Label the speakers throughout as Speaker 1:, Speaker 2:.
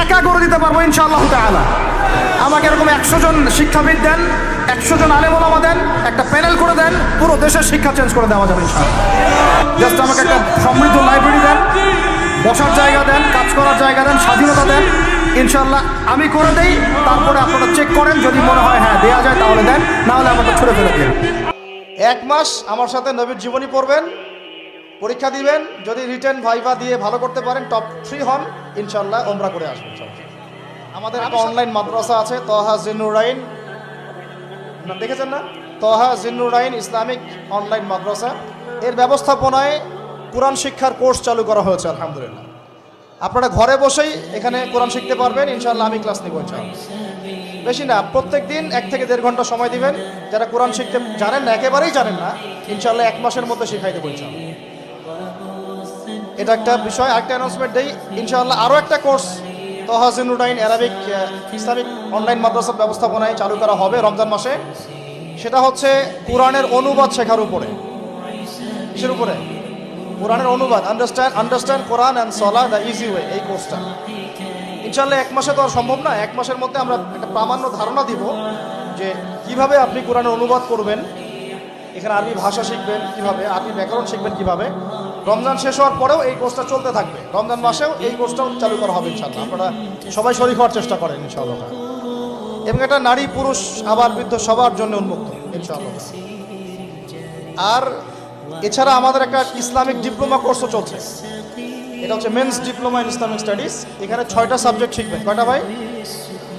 Speaker 1: একা করে দিতে পারব ইনশাআল্লাহ তাআলা। আমাকে এরকম একশো জন শিক্ষাবিদ দেন, একশো জন আলেমোলামা দেন, একটা প্যানেল করে দেন, পুরো দেশের শিক্ষা চেঞ্জ করে দেওয়া যাবে ইনশাআল্লাহ। জাস্ট আমাকে একটা সমৃদ্ধ লাইব্রেরি দেন, বসার জায়গা দেন, কাজ করার জায়গা দেন, স্বাধীনতা দেন। ইনশাল্লাহ আমি করে দেই, তারপরে আপনারা চেক করেন, যদি মনে হয় হ্যাঁ দেওয়া যায় তাহলে দেন, না হলে আমাকে ছুড়ে ফেলে দিন এক মাস আমার সাথে নবীর জীবনী পড়বেন পরীক্ষা দিবেন যদি রিটার্ন ভাইভা দিয়ে ভালো করতে পারেন টপ থ্রি হন ইনশাল্লাহ ওমরা করে আসবেন আমাদের একটা অনলাইন মাদ্রাসা আছে তহা জিনুরাইন না, দেখেছেন না? তহা জিনুরাইন ইসলামিক অনলাইন মাদ্রাসা। এর ব্যবস্থাপনায় কোরআন শিক্ষার কোর্স চালু করা হয়েছে আলহামদুলিল্লাহ। আপনারা ঘরে বসেই এখানে কোরআন শিখতে পারবেন ইনশাল্লাহ আমি ক্লাস নিব বেশি না প্রত্যেক দিন এক থেকে দেড় ঘণ্টা সময় দিবেন। যারা কোরআন শিখতে জানেন না একেবারেই জানেন না ইনশাল্লাহ এক মাসের মধ্যে শিখাই দেবো ইনশাল্লাহ। এটা একটা বিষয়, আরেকটা অ্যানাউন্সমেন্ট দেই। ইনশাআল্লাহ আরও একটা কোর্স তহাজিনুডাইন অ্যারাবিক ইসলামিক অনলাইন মাদ্রাসার ব্যবস্থাপনায় চালু করা হবে রমজান মাসে। সেটা হচ্ছে কোরআনের অনুবাদ শেখার উপরে। কিসের উপরে? কোরআনের অনুবাদ। Understand understand Quran and Salah the easy way এই কোর্সটা ইনশাল্লাহ এক মাসে তো আর সম্ভব না। এক মাসের মধ্যে আমরা একটা প্রামাণ্য ধারণা দিব যে কীভাবে আপনি কোরআনের অনুবাদ করবেন। এখানে আরবি ভাষা শিখবেন কীভাবে, আরবি ব্যাকরণ শিখবেন কীভাবে। রমজান শেষ হওয়ার পরেও এই কোর্সটা চলতে থাকবে। রমজান মাসেও এই কোর্সটাও চালু করা হবে ইনশাল্লাহ আপনারা সবাই শরীর হওয়ার চেষ্টা করেন ইনশাআল্লাহ। এবং এটা নারী, পুরুষ, আবার বৃদ্ধ সবার জন্য উন্মুক্ত, ইনশাআল্লাহ। আর এছাড়া আমাদের একটা ইসলামিক ডিপ্লোমা কোর্সও চলছে। এটা হচ্ছে men's diploma in Islamic studies এখানে ছয়টা সাবজেক্ট শিখবেন। কয়টা ভাই?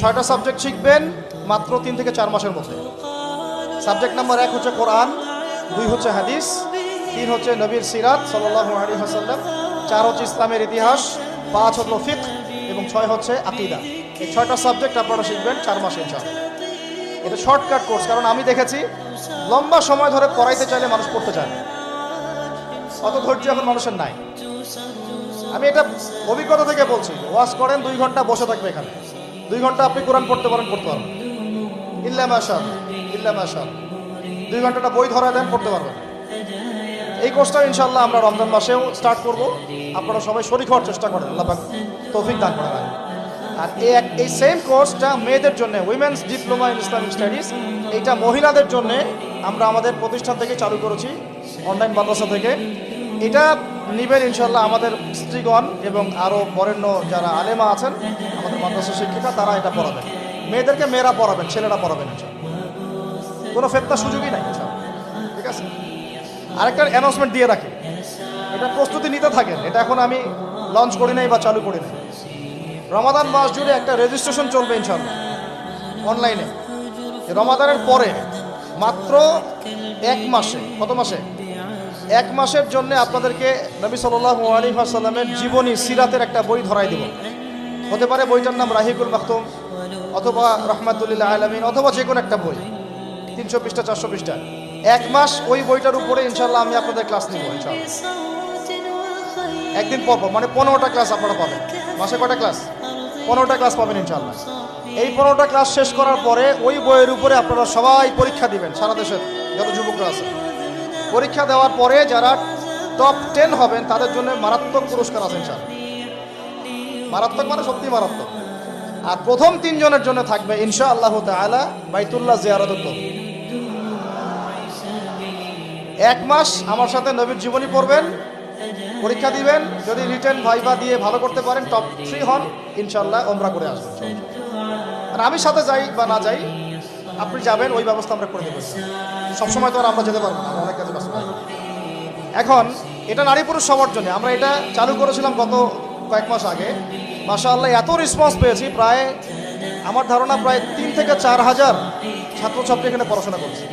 Speaker 1: ছয়টা সাবজেক্ট শিখবেন মাত্র তিন থেকে চার মাসের মধ্যে। সাবজেক্ট নাম্বার এক হচ্ছে কোরআন দুই হচ্ছে হাদিস, তিন হচ্ছে নবীর সিরাত সাল্লাল্লাহু আলী হাসাল্লাম চার হচ্ছে ইসলামের ইতিহাস, পাঁচ হলো ফিক এবং ছয় হচ্ছে আকিদা। এই ছয়টা সাবজেক্ট আপনারা শিখবেন চার মাসে ইনশাআল্লাহ। এটা শর্টকাট কোর্স কারণ আমি দেখেছি লম্বা সময় ধরে পড়াইতে চাইলে মানুষ পড়তে চায়। অত ধৈর্য এখন মানুষের নাই। আমি এটা অভিজ্ঞতা থেকে বলছি ওয়াশ করেন দুই ঘণ্টা বসে থাকবে এখানে। দুই ঘণ্টা আপনি কোরআন পড়তে পারেন পড়তে পারেন ইল্লা মাশাল ইল্লা দুই ঘন্টাটা বই ধরা দেন পড়তে পারবেন। এই কোর্সটা ইনশাল্লাহ আমরা রমজান মাসেও স্টার্ট করব। আপনারা সবাই শরীর হওয়ার চেষ্টা করেন। আল্লাহ তৌফিক দান করেন। আর এই এই সেম কোর্সটা মেয়েদের জন্য women's diploma in Islamic studies এইটা মহিলাদের জন্য আমরা আমাদের প্রতিষ্ঠান থেকে চালু করেছি অনলাইন মাদ্রাসা থেকে। এটা নিবেন ইনশাল্লাহ আমাদের স্ত্রীগণ এবং আরও বরেণ্য যারা আলেমা আছেন, আমাদের মাদ্রাসা শিক্ষিকা, তারা এটা পড়াবেন। মেয়েদেরকে মেয়েরা পড়াবেন, ছেলেরা পড়াবেন কোনো ফেরতার সুযোগই নাই। ঠিক আছে? আরেকটা অ্যানাউন্সমেন্ট দিয়ে রাখি। এটা প্রস্তুতি নিতে থাকেন। এটা এখন আমি লঞ্চ করি নাই বা চালু করি নাই। রমাদান মাস জুড়ে একটা রেজিস্ট্রেশন চলবে ইনশাল্লাহ অনলাইনে রমাদানের পরে মাত্র এক মাসে, কত মাসে? এক মাসের জন্য আপনাদেরকে নবী সাল্লাল্লাহু আলাইহি ওয়াসাল্লামের জীবনী সিরাতের একটা বই ধরাই দেব। হতে পারে বইটার নাম রাহিকুল মাখতুম, অথবা রহমাতুল্লাহ আলমিন, অথবা যে কোনো একটা বই। তিনশো পৃষ্ঠা, চারশো পৃষ্ঠা। এক মাস ওই বইটার উপরে ইনশাল্লাহ আমি আপনাদের ক্লাস নিব একদিন পর মানে পনেরোটা ক্লাস আপনারা পাবেন। মাসে কটা ক্লাস? পনেরোটা ক্লাস পাবেন ইনশাল্লাহ এই পনেরোটা ক্লাস শেষ করার পরে ওই বইয়ের উপরে আপনারা সবাই পরীক্ষা দিবেন, সারা দেশের যত যুবকরা আছে। পরীক্ষা দেওয়ার পরে যারা টপ টেন হবেন, তাদের জন্য মারাত্মক পুরস্কার আছেন ইনশাল্লাহ মারাত্মক মানে সত্যি মারাত্মক। আর প্রথম তিনজনের জন্য থাকবে ইনশা আল্লাহ তালা বাইতুল্লাহ জিয়ারত এক মাস আমার সাথে নবীর জীবনী পড়বেন, পরীক্ষা দিবেন, যদি রিটার্ন ভাইভা দিয়ে ভালো করতে পারেন টপ থ্রি হন, ইনশাল্লাহ ওমরা করে আসবেন। আর আমি সাথে যাই বা না যাই, আপনি যাবেন, ওই ব্যবস্থা আমরা করে দেবো। সবসময় তো আর আমরা যেতে পারব না অনেক কাজে ব্যস্ত। এখন, এটা নারী পুরুষ সবার জন্য, আমরা এটা চালু করেছিলাম গত কয়েক মাস আগে। মাসা আল্লাহ এত রেসপন্স পেয়েছি, প্রায় আমার ধারণা প্রায় তিন থেকে চার হাজার ছাত্রছাত্রী এখানে পড়াশোনা করছে।